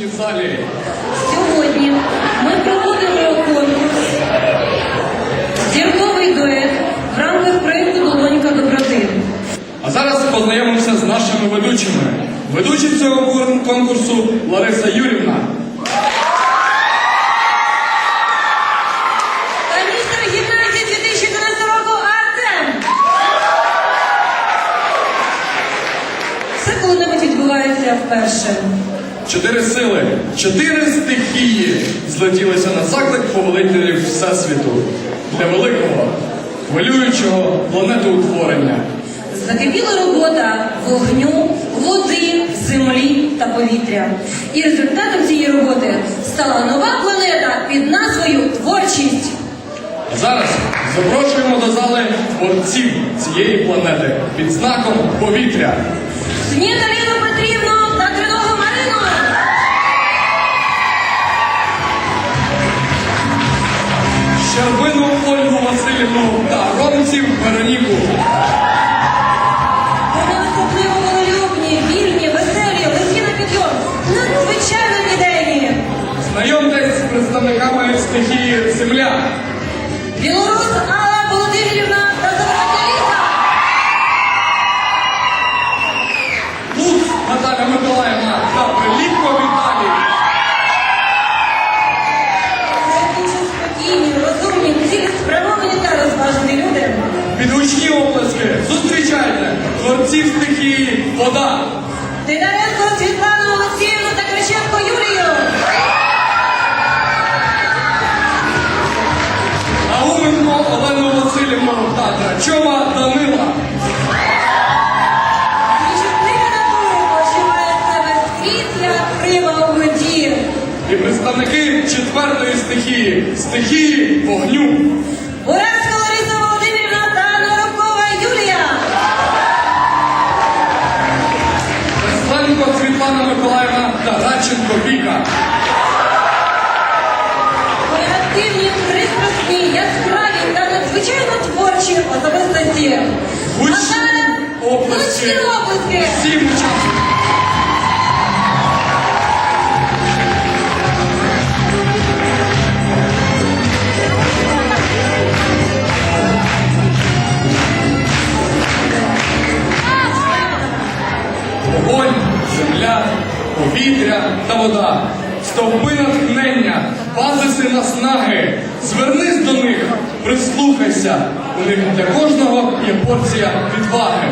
сонячній залі. Сьогодні ми проводимо конкурс Зірковий дует в рамках проєкту Долонька доброти. А зараз познайомимося з нашими ведучими. Ведучі цього конкурсу Лариса Юрівна, Та гімназії 2011 року Артем. Все коли-небудь відбувається вперше. Чотири сили, чотири стихії злетілися на заклик повелителів Всесвіту для великого, хвилюючого планетоутворення. Закипіла робота вогню, води, землі та повітря. І результатом цієї роботи стала нова планета під назвою Творчість. А зараз запрошуємо до зали борців цієї планети під знаком повітря. Сміта Васильівну та родичів Вероніку. Вони особливо волелюбні, вільні, веселі, легкі на підйом, надзвичайно ідейні. Знайомтесь з представниками стихії Земля. Білорус розумні, цілеспрямовані та розважені люди. Під гучні оплески зустрічайте творців стихії Вода. Титаренко Світлану Олексіївну та Криченко Юлію. І представники четвертої стихії стихії вогню. Весленко Світлана Миколаївна та Радченко Віка. Вони активні, пристрасні, яскраві та надзвичайно творчі особистості. Гучні А зараз Вогонь, земля, повітря та вода, стовпи натхнення, базиси наснаги. Звернись до них, прислухайся. У них для кожного є порція відваги.